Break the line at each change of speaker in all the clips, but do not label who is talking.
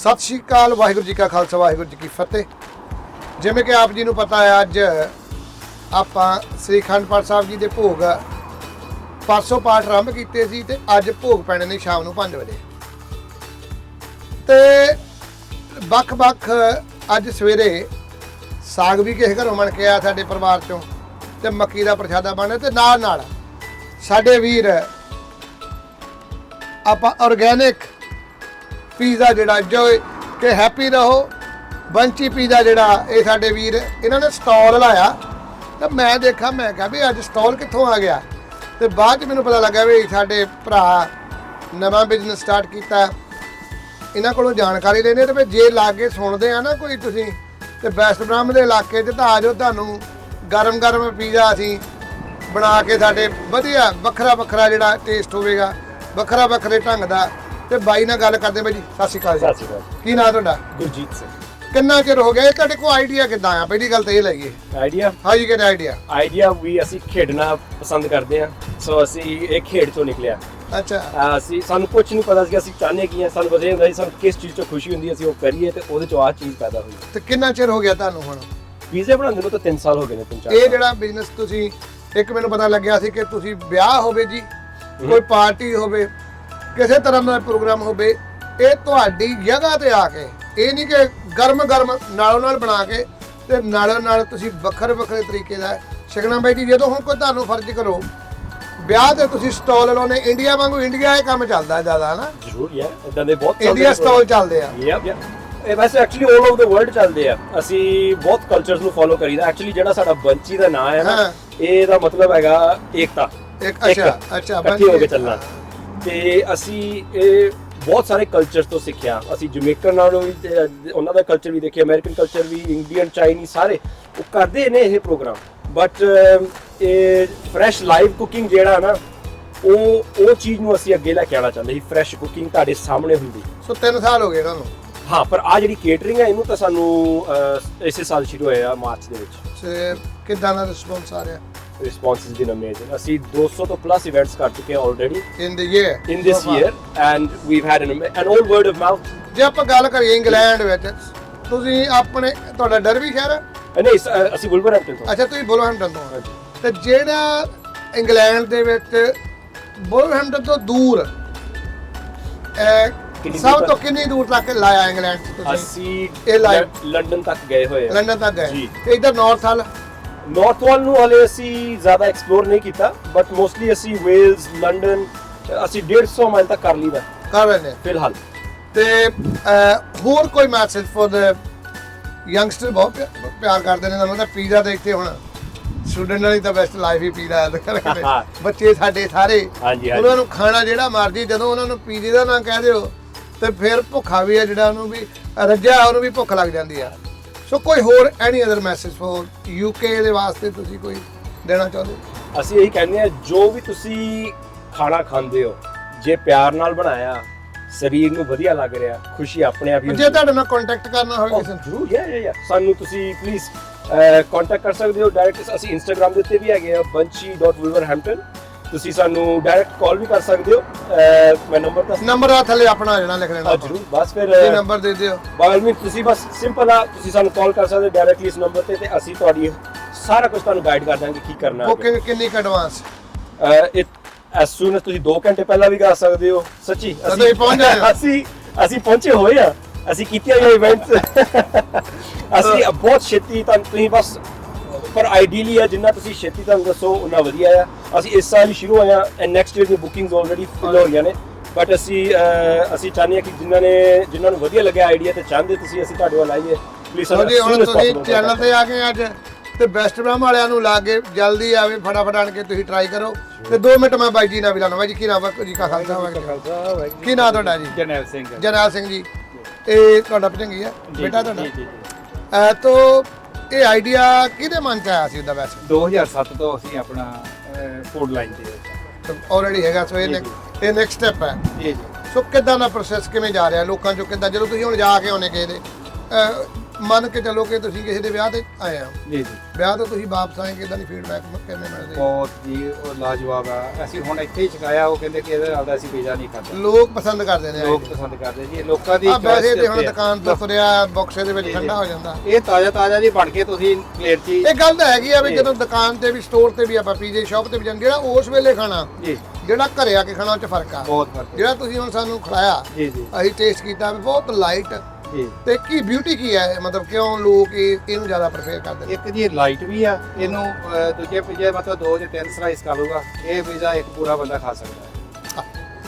ਸਤਿ ਸ਼੍ਰੀ ਅਕਾਲ, ਵਾਹਿਗੁਰੂ ਜੀ ਕਾ ਖਾਲਸਾ, ਵਾਹਿਗੁਰੂ ਜੀ ਕੀ ਫਤਿਹ। ਜਿਵੇਂ ਕਿ ਆਪ ਜੀ ਨੂੰ ਪਤਾ ਹੈ, ਅੱਜ ਆਪਾਂ ਸ੍ਰੀ ਅਖੰਡ ਪਾਠ ਸਾਹਿਬ ਜੀ ਦੇ ਭੋਗ ਪਰਸੋਂ ਪਾਠ ਆਰੰਭ ਕੀਤੇ ਸੀ ਤੇ ਅੱਜ ਭੋਗ ਪੈਣੇ ਨੇ ਸ਼ਾਮ ਨੂੰ 5 ਵਜੇ। ਤੇ ਵੱਖ-ਵੱਖ ਅੱਜ ਸਵੇਰੇ ਸਾਗ ਵੀ ਕਿਸੇ ਘਰੋਂ ਬਣ ਕੇ ਆਇਆ ਸਾਡੇ ਪਰਿਵਾਰ ਚੋਂ ਤੇ ਮੱਕੀ ਦਾ ਪ੍ਰਸ਼ਾਦਾ ਬਣਿਆ ਤੇ ਨਾਲ ਨਾਲ ਸਾਡੇ ਵੀਰ ਆਪਾਂ ਆਰਗੇਨਿਕ ਪੀਜ਼ਾ ਜਿਹੜਾ ਜੋ ਕਿ ਹੈਪੀ ਰਹੋ। ਬੰਚੀ ਪੀਜ਼ਾ ਜਿਹੜਾ ਇਹ ਸਾਡੇ ਵੀਰ ਇਹਨਾਂ ਨੇ ਸਟਾਲ ਲਾਇਆ। ਤਾਂ ਮੈਂ ਦੇਖਾ, ਮੈਂ ਕਿਹਾ ਵੀ ਅੱਜ ਸਟਾਲ ਕਿੱਥੋਂ ਆ ਗਿਆ? ਤੇ ਬਾਅਦ ਚ ਮੈਨੂੰ ਪਤਾ ਲੱਗਾ ਵੀ ਸਾਡੇ ਭਰਾ ਨਵਾਂ ਬਿਜ਼ਨਸ ਸਟਾਰਟ ਕੀਤਾ। ਇਹਨਾਂ ਕੋਲੋਂ ਜਾਣਕਾਰੀ ਲੈਣੀ ਤੇ ਫਿਰ ਜੇ ਲਾਗੇ ਸੁਣਦੇ ਆ ਨਾ ਕੋਈ ਤੁਸੀਂ, ਤੇ ਵੈਸਟ ਬ੍ਰਹਮ ਦੇ ਇਲਾਕੇ 'ਚ ਤਾਂ ਆ ਜਾਓ ਤੁਹਾਨੂੰ। ਗਰਮ ਗਰਮ ਪੀਜ਼ਾ ਅਸੀਂ ਬਣਾ ਕੇ ਸਾਡੇ ਵਧੀਆ ਵੱਖਰਾ ਵੱਖਰਾ ਜਿਹੜਾ ਟੇਸਟ ਹੋਵੇਗਾ, ਵੱਖਰਾ ਵੱਖਰੇ ਢੰਗ ਦਾ ਤੇ ਬਾਈ ਨਾਲ ਗੱਲ ਕਰਦੇ ਬਾਈ ਜੀ। ਸਤਿ ਸ਼੍ਰੀ ਅਕਾਲ
ਸਤਿ
ਜੀ
ਸ਼੍ਰੀ ਅਕਾਲ।
ਕੀ ਨਾਮ ਤੁਹਾਡਾ?
ਗੁਰਜੀਤ ਸਿੰਘ।
ਕਿੰਨਾ ਚਿਰ ਹੋ ਗਿਆ? ਇਹ ਤੁਹਾਡੇ ਕੋਲ ਆਈਡੀਆ ਕਿੱਦਾਂ ਆ? ਪਹਿਲੀ ਗੱਲ ਤਾਂ ਇਹ ਲਈਏ।
Idea
you get idea
idea ਵੀ ਅਸੀਂ ਖੇਡਣਾ ਪਸੰਦ ਕਰਦੇ ਹਾਂ। ਸੋ ਅਸੀਂ ਇਹ ਖੇਡ ਤੋਂ ਨਿਕਲਿਆ।
ਅੱਛਾ।
ਅਹ ਅਸੀਂ ਸਾਨੂੰ ਕੁਝ ਨਹੀਂ ਪਤਾ ਸੀ ਅਸੀਂ ਚਾਹੁੰਦੇ ਕੀ ਹਾਂ ਸਾਨੂੰ ਬਸ ਇਹ ਹੁੰਦਾ ਸੀ। ਸਾਨੂੰ ਕਿਸ ਚੀਜ਼ ਤੋਂ ਖੁਸ਼ੀ ਹੁੰਦੀ ਹੈ, ਅਸੀਂ ਉਹ ਕਰੀਏ ਤੇ ਉਹਦੇ ਚੋਂ ਆਹ ਚੀਜ਼ ਪੈਦਾ ਹੋਈ।
ਤੇ ਕਿੰਨਾ ਚਿਰ ਹੋ ਗਿਆ ਤੁਹਾਨੂੰ ਹੁਣ?
ਪੀਜ਼ੇ ਬਣਾਉਂਦੇ ਨੂੰ ਤਾਂ 3 ਸਾਲ ਹੋ ਗਏ ਨੇ ਤਿੰਨ ਚਾਰ
ਇਹ
ਸਾਲ।
ਜਿਹੜਾ ਬਿਜ਼ਨਸ ਤੁਸੀਂ ਇੱਕ ਮੈਨੂੰ ਪਤਾ ਲੱਗਿਆ ਸੀ ਕਿ ਤੁਸੀਂ ਵਿਆਹ ਹੋਵੇ ਜੀ ਕੋਈ ਪਾਰਟੀ ਹੋਵੇ ਕਿਸੇ ਤਰ੍ਹਾਂ ਦਾ ਪ੍ਰੋਗਰਾਮ ਹੋਵੇ ਇਹ ਤੁਹਾਡੀ ਜਗ੍ਹਾ ਤੇ ਆ ਕੇ ਇਹ ਨਹੀਂ ਕਿ ਗਰਮ ਗਰਮ ਨਾਲੋਂ ਨਾਲ ਬਣਾ ਕੇ ਤੇ ਨਾਲੋਂ ਨਾਲ ਤੁਸੀਂ ਵੱਖਰੇ ਵੱਖਰੇ ਤਰੀਕੇ ਦਾ ਸ਼ਗਨਾ ਬਾਈ ਜੀ। ਜਦੋਂ ਹੁਣ ਕੋਈ ਤੁਹਾਨੂੰ ਫਰਜ਼ ਕਰੋ ਵਿਆਹ ਤੇ ਤੁਸੀਂ ਸਟਾਲ ਲਾਉਨੇ ਇੰਡੀਆ ਵਾਂਗੂ ਇੰਡੀਆ ਇਹ ਕੰਮ ਚੱਲਦਾ ਜ਼ਿਆਦਾ ਨਾ
ਜ਼ਰੂਰ ਯਾਰ ਇਦਾਂ ਦੇ ਬਹੁਤ
ਇੰਡੀਆ ਸਟਾਲ ਚੱਲਦੇ ਆ।
ਯਪ ਇਹ ਵੈਸੇ ਐਕਚੁਅਲੀ 올 ਓਵਰ ਦ ਵਰਲਡ ਚੱਲਦੇ ਆ। ਅਸੀਂ ਬਹੁਤ ਕਲਚਰਸ ਨੂੰ ਫੋਲੋ ਕਰੀਦਾ। ਐਕਚੁਅਲੀ ਜਿਹੜਾ ਸਾਡਾ ਬੰਚੀ ਦਾ ਨਾਮ ਹੈ ਨਾ। ਇਹਦਾ ਮਤਲਬ ਹੈਗਾ ਏਕਤਾ।
ਇੱਕ ਅੱਛਾ ਅੱਛਾ
ਇਕੱਠੇ ਹੋ ਕੇ
ਬੰਚੀ-
ਚੱਲਣਾ। ਤੇ ਅਸੀਂ ਇਹ ਬਹੁਤ ਸਾਰੇ ਕਲਚਰਸ ਤੋਂ ਸਿੱਖਿਆ। ਅਸੀਂ ਜਮੈਕਨ ਨਾਲੋਂ ਵੀ ਤੇ ਉਹਨਾਂ ਦਾ ਕਲਚਰ ਵੀ ਦੇਖਿਆ ਅਮਰੀਕਨ ਕਲਚਰ ਵੀ ਇੰਡੀਅਨ ਚਾਈਨੀ ਸਾਰੇ ਉਹ ਕਰਦੇ ਨੇ ਇਹ ਪ੍ਰੋਗਰਾਮ ਬਟ ਇਹ ਫਰੈਸ਼ ਲਾਈਵ ਕੁਕਿੰਗ ਜਿਹੜਾ ਨਾ ਉਹ ਉਹ ਚੀਜ਼ ਨੂੰ ਅਸੀਂ ਅੱਗੇ ਲੈ ਕੇ ਆਉਣਾ ਚਾਹੁੰਦੇ ਸੀ ਫਰੈਸ਼ ਕੁਕਿੰਗ ਤੁਹਾਡੇ ਸਾਹਮਣੇ ਹੁੰਦੀ।
ਸੋ 3 ਸਾਲ ਹੋ ਗਏ ਇਹਨਾਂ ਨੂੰ
ਹਾਂ ਪਰ ਆ ਜਿਹੜੀ ਕੇਟਰਿੰਗ ਹੈ ਇਹਨੂੰ ਤਾਂ ਸਾਨੂੰ ਇਸੇ ਸਾਲ ਸ਼ੁਰੂ ਹੋਇਆ ਮਾਰਚ ਦੇ ਵਿੱਚ।
ਤੇ ਕਿੱਦਾਂ ਦਾ ਰਿਸਪੌਂਸ ਆ ਰਿਹਾ?
ਰਿਸਪੌਂਸ ਇਜ਼ ਬੀਨ ਅਮੇਜ਼ਿੰਗ ਅਸੀਂ 200 ਤੋਂ ਪਲੱਸ ਇਵੈਂਟਸ ਕਰ ਚੁੱਕੇ ਹਾਂ already
in the year
in this year and we've had an, an old word of mouth.
ਜੇ ਆਪਾਂ ਗੱਲ ਕਰੀਏ ਇੰਗਲੈਂਡ ਵਿੱਚ ਤੁਸੀਂ ਆਪਣੇ ਤੁਹਾਡਾ ਡਰਬੀ ਸ਼ਹਿਰ ਹੈ?
ਨਹੀਂ ਅਸੀਂ ਵੁਲਵਰਹੈਂਪਟਨ ਤੋਂ
ਅੱਛਾ ਤੁਸੀਂ ਬੁਲਹੈਂਪਟਨ ਤੋਂ ਤੇ ਜਿਹੜਾ ਇੰਗਲੈਂਡ ਦੇ ਵਿੱਚ ਬੁਲਹੈਂਪਟਨ ਤੋਂ ਦੂਰ ਸਭ ਤੋਂ ਕਿੰਨੀ ਦੂਰ ਤੱਕ ਲਾਇਆ ਇੰਗਲੈਂਡ ਤੁਸੀਂ?
ਅਸੀਂ
ਇਹ
ਲੰਡਨ ਤੱਕ ਗਏ ਹੋਏ
ਲੰਡਨ ਤੱਕ ਗਏ।
ਜੀ।
ਇਧਰ ਨਾਰਥ ਹਾਲ
ਨਾਰਥ ਵਾਲ ਨੂੰ ਹਲੇ ਅਸੀਂ ਜ਼ਿਆਦਾ ਐਕਸਪਲੋਰ ਨਹੀਂ ਕੀਤਾ ਬਟ ਮੋਸਟਲੀ ਅਸੀਂ ਵੇਲਸ ਲੰਡਨ ਅਸੀਂ 150 ਮਾਈਲ ਤੱਕ ਕਰ ਲਈਦਾ।
ਕਰ ਰਹੇ ਨੇ
ਫਿਲਹਾਲ।
ਤੇ ਅਹ, ਹੋਰ ਕੋਈ ਮੈਸੇਜ ਫॉर द ਯੰਗਸਟਰ ਬਹੁਤ ਪਿਆ- ਪਿਆਰ ਕਰਦੇ ਨੇ ਤੁਹਾਨੂੰ ਤਾਂ ਪੀਜ਼ਾ ਤੇ ਇੱਥੇ ਹੁਣ ਸਟੂਡੈਂਟ ਵਾਲੀ ਤਾਂ ਬੈਸਟ ਲਾਈਫ ਹੀ ਪੀਜ਼ਾ ਕਰਕੇ ਬੱਚੇ ਸਾਡੇ ਸਾਰੇ
ਹਾਂਜੀ, ਹਾਂਜੀ।
ਉਹਨਾਂ ਨੂੰ ਖਾਣਾ ਜਿਹੜਾ ਮਰਜ਼ੀ ਜਦੋਂ ਉਹਨਾਂ ਨੂੰ ਪੀਜ਼ੇ ਦਾ ਨਾਂ ਕਹਿ ਦਿਓ ਤੇ ਫਿਰ ਭੁੱਖਾ ਵੀ ਹੈ ਜਿਹੜਾ ਉਹਨੂੰ ਵੀ ਰੱਜਿਆ ਉਹਨੂੰ ਵੀ ਭੁੱਖ ਲੱਗ ਜਾਂਦੀ ਆ। ਸੋ ਕੋਈ ਹੋਰ any other message for UK ਦੇ ਵਾਸਤੇ ਤੁਸੀਂ ਕੋਈ ਦੇਣਾ ਚਾਹੁੰਦੇ ਹੋ?
ਅਸੀਂ ਇਹੀ ਕਹਿੰਦੇ ਆ ਜੋ ਵੀ ਤੁਸੀਂ ਖਾਣਾ ਖਾਂਦੇ ਹੋ ਜੇ ਪਿਆਰ ਨਾਲ ਬਣਾਇਆ ਸਰੀਰ ਨੂੰ ਵਧੀਆ ਲੱਗ ਰਿਹਾ ਖੁਸ਼ੀ ਆਪਣੇ ਆਪ ਹੀ
ਜੇ ਤੁਹਾਡੇ ਨਾਲ ਕੰਟੈਕਟ ਕਰਨਾ ਹੋਵੇ ਕਿਸੇ ਨੂੰ
ਜ਼ਰੂਰ ਯਾ ਯਾ ਯਾ ਸਾਨੂੰ ਤੁਸੀਂ ਪਲੀਜ਼ ਕੰਟੈਕਟ ਕਰ ਸਕਦੇ ਹੋ ਡਾਇਰੈਕਟ ਅਸੀਂ ਇੰਸਟਾਗ੍ਰam ਦੇ ਉੱਤੇ ਵੀ ਹੈਗੇ ਆ bunchy.wolverhampton ਤੁਸੀਂ ਸਾਨੂੰ ਡਾਇਰੈਕਟ ਕਾਲ ਵੀ ਕਰ ਸਕਦੇ ਹੋ। ਮੈਂ ਨੰਬਰ ਦੱਸ
ਨੰਬਰ ਆ ਥੱਲੇ ਆਪਣਾ ਜਾਣਾ ਲਿਖ ਲੈਣਾ
ਹਾਂ ਜ਼ਰੂਰ ਬਸ ਫਿਰ
ਇਹ ਨੰਬਰ ਦੇ ਦਿਓ।
ਬਾਇਲ ਮੀ ਤੁਸੀਂ ਬਸ ਸਿੰਪਲ ਆ ਤੁਸੀਂ ਸਾਨੂੰ ਕਾਲ ਕਰ ਸਕਦੇ ਡਾਇਰੈਕਟਲੀ ਇਸ ਨੰਬਰ ਤੇ ਤੇ ਅਸੀਂ ਤੁਹਾਡੀ ਸਾਰਾ ਕੁਝ ਤੁਹਾਨੂੰ ਗਾਈਡ ਕਰ ਦਾਂਗੇ ਕੀ ਕਰਨਾ ਹੈ।
ਬੁਕਿੰਗ ਕਿੰਨੀ ਐਡਵਾਂਸ
ਇਟ ਐਸ ਸੂਨ ਤੁਸੀਂ 2 ਘੰਟੇ ਪਹਿਲਾਂ ਵੀ ਕਰ ਸਕਦੇ ਹੋ। ਸੱਚੀ
ਹੀ ਪਹੁੰਚ ਜਾਏ?
ਅਸੀਂ ਅਸੀਂ ਪਹੁੰਚੇ ਹੋਏ ਆ। ਅਸੀਂ ਕੀਤੀਆਂ ਇਹ ਇਵੈਂਟਸ ਅਸੀਂ ਬਹੁਤ ਛੇਤੀ ਤਾਂ ਤੁਸੀਂ ਬਸ ਪਰ ਆਈਡੀਅਲੀ ਹੈ ਜਿੰਨਾ ਤੁਸੀਂ ਛੇਤੀ ਤੁਹਾਨੂੰ ਦੱਸੋ ਉਨਾ ਵਧੀਆ ਆ। ਅਸੀਂ ਇਸ ਸਾਲ ਹੀ ਸ਼ੁਰੂ ਹੋਏ ਆ ਐਂਡ ਨੈਕਸਟ ਈਅਰ ਦੀ ਬੁਕਿੰਗਸ ਆਲਰੇਡੀ ਫਿਲ ਹੋ ਰਹੀਆਂ ਨੇ। ਬਟ ਅਸੀਂ ਅਸੀਂ ਚਾਹੁੰਦੇ ਹਾਂ ਕਿ ਜਿਨ੍ਹਾਂ ਨੇ ਜਿਨ੍ਹਾਂ ਨੂੰ ਵਧੀਆ ਲੱਗਿਆ ਆਈਡੀਆ ਤੇ ਚਾਹੁੰਦੇ ਤੁਸੀਂ ਅਸੀਂ ਤੁਹਾਡੇ ਵੱਲ ਆਈਏ। ਪਲੀਜ਼
ਲਓ ਜੀ ਹੁਣ ਤੁਸੀਂ ਚੈਨਲ ਤੇ ਆ ਗਏ ਅੱਜ ਤੇ ਬੈਸਟ ਬ੍ਰਹਮ ਵਾਲਿਆਂ ਨੂੰ ਲਾ ਕੇ ਜਲਦੀ ਆਵੇ ਫਟਾਫਟ ਆਣ ਕੇ ਤੁਸੀਂ ਟਰਾਈ ਕਰੋ। ਤੇ 2 ਮਿੰਟ ਮੈਂ ਬਾਈ ਜੀ ਨਾਲ ਵੀ ਲਾਣਾ ਬਾਈ ਜੀ ਕੀ ਨਾਮ ਹੈ ਜੀ ਕਾ ਖਾਲਸਾ ਵਾਹਿਗੁਰੂ। ਕੀ ਨਾਮ ਤੁਹਾਡਾ ਜੀ?
ਜਰਨੈਲ ਸਿੰਘ।
ਜਰਨੈਲ ਸਿੰਘ ਜੀ। ਇਹ ਤੁਹਾਡਾ ਭਜੰਗੀ ਹੈ ਬੇਟਾ ਤੁਹਾਡਾ?
ਜੀ
ਤੋ ਇਹ ਆਈਡੀਆ ਕਿਹਦੇ ਮਨ ਚ ਆਇਆ ਸੀ ਉਹਦਾ ਵੈਸੇ?
2007 ਤੋਂ ਅਸੀਂ ਆਪਣਾ ਫੂਡ ਲਾਈਨ ਤੇ।
ਆਲਰੇਡੀ ਹੈਗਾ ਸੋ ਇਹ next- ਇਹ ਨੈਕਸਟ ਸਟੈਪ ਹੈ।
ਜੀ ਜੀ।
ਸੋ ਕਿੱਦਾਂ ਦਾ ਪ੍ਰੋਸੈਸ ਕਿਵੇਂ ਜਾ ਰਿਹਾ? ਲੋਕਾਂ ਚੋਂ ਕਿੱਦਾਂ ਜਦੋਂ ਤੁਸੀਂ ਹੁਣ ਜਾ ਕੇ ਆਉਣੇ ਕਿਸੇ ਦੇ ਅਹ, ਮੰਨ ਕੇ ਚੱਲੋ ਕਿ ਤੁਸੀਂ ਕਿਸੇ ਦੇ ਵਿਆਹ ਤੇ ਆਏ ਆ
ਜੀ ਜੀ।
ਵਿਆਹ ਤੋਂ ਤੁਸੀਂ ਵਾਪਸ ਆਏ ਕਿਦਾਂ ਦੀ ਫੀਡਬੈਕ ਕਿਵੇਂ ਮਿਲਦੀ?
ਬਹੁਤ ਜੀ ਉਹ ਲਾਜਵਾਬ ਆ। ਅਸੀਂ ਹੁਣ ਇੱਥੇ ਹੀ ਛਕਾਇਆ ਉਹ ਕਹਿੰਦੇ ਕਿ ਇਹਦੇ ਨਾਲ ਦਾ ਅਸੀਂ ਪੀਜ਼ਾ ਨਹੀਂ ਖਾਂਦੇ
ਲੋਕ ਪਸੰਦ ਕਰਦੇ ਨੇ।
ਲੋਕ ਪਸੰਦ ਕਰਦੇ ਜੀ ਲੋਕਾਂ ਦੀ
ਆ ਵੈਸੇ ਤੇ ਹੁਣ। ਦੁਕਾਨ ਤੋਂ ਤੁਰਿਆ ਬਕਸੇ ਦੇ ਵਿੱਚ ਠੰਡਾ। ਹੋ ਜਾਂਦਾ।
ਇਹ ਤਾਜ਼ਾ ਤਾਜ਼ਾ ਜੀ ਬਣ ਕੇ ਤੁਸੀਂ ਪਲੇਟ 'ਚ ਹੀ-
ਇਹ ਗੱਲ ਤਾਂ ਹੈਗੀ ਆ ਵੀ। ਜਦੋਂ ਦੁਕਾਨ ਤੇ ਵੀ ਸਟੋਰ ਤੇ ਵੀ ਆਪਾਂ ਪੀਜੇ ਸ਼ਾਪ ਤੇ ਵੀ ਜਾਂਦੇ ਜਿਹੜਾ ਉਸ ਵੇਲੇ ਖਾਣਾ।
ਜੀ।
ਜਿਹੜਾ ਘਰੇ ਆ ਕੇ ਖਾਣਾ ਉਹ ਚ ਫ਼ਰਕ ਆ।
ਬਹੁਤ ਫ਼ਰਕ ਹੈ।
ਜਿਹੜਾ ਤੁਸੀਂ ਹੁਣ ਸਾਨੂੰ ਖਿਲਾਇਆ
ਜੀ ਜੀ।
ਅਸੀਂ ਟੇਸਟ ਕੀਤਾ ਬਹੁਤ ਲਾਈਟ
ਜੀ।
ਤੇ ਕੀ ਬਿਊਟੀ ਕੀ ਹੈ? ਮਤਲਬ ਕਿਉਂ ਲੋਕ ਇਹ ਇਹਨੂੰ ਜ਼ਿਆਦਾ ਪ੍ਰੇਫਰ ਕਰਦੇ ਨੇ?
ਇੱਕ ਜੀ ਲਾਈਟ ਵੀ ਆ ਇਹਨੂੰ ਅਹ, ਦੂਜੇ ਪੀਜ਼ੇ ਮਤਲਬ ਦੋ ਜਾਂ ਤਿੰਨ ਸਲਾਈਸ ਕਰ ਲੂਗਾ ਇਹ ਪੀਜ਼ਾ ਇੱਕ ਪੂਰਾ ਬੰਦਾ ਖਾ ਸਕਦਾ ਹੈ।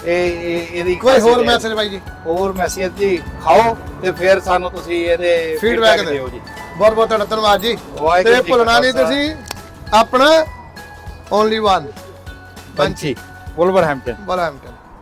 ਇਹ ਇਹ- ਇਹਦੀ
ਕੋਈ ਹੋਰ
ਹੈ।
ਮੈਸੇਜ ਬਾਈ ਜੀ?
ਹੋਰ ਮੈਸੇਜ ਜੀ ਖਾਓ ਤੇ ਫਿਰ ਸਾਨੂੰ ਤੁਸੀਂ ਇਹਦੇ
Feedback
feedback
ਦਿਓ
ਜੀ।
ਬਹੁਤ ਬਹੁਤ ਤੁਹਾਡਾ ਧੰਨਵਾਦ ਜੀ।
ਵਾਹਿਗੁਰੂ
ਤੇ
ਜੀ ਕਾ
ਭੁੱਲਣਾ ਨਹੀਂ
ਖਾਲਸਾ।
ਤੁਸੀਂ ਆਪਣਾ ਓਨਲੀ ਵਨ
ਪੰਛੀ ਵੁਲਵਰਹੈਂਪਟਨ
ਬਲਹੈਂਪਟਨ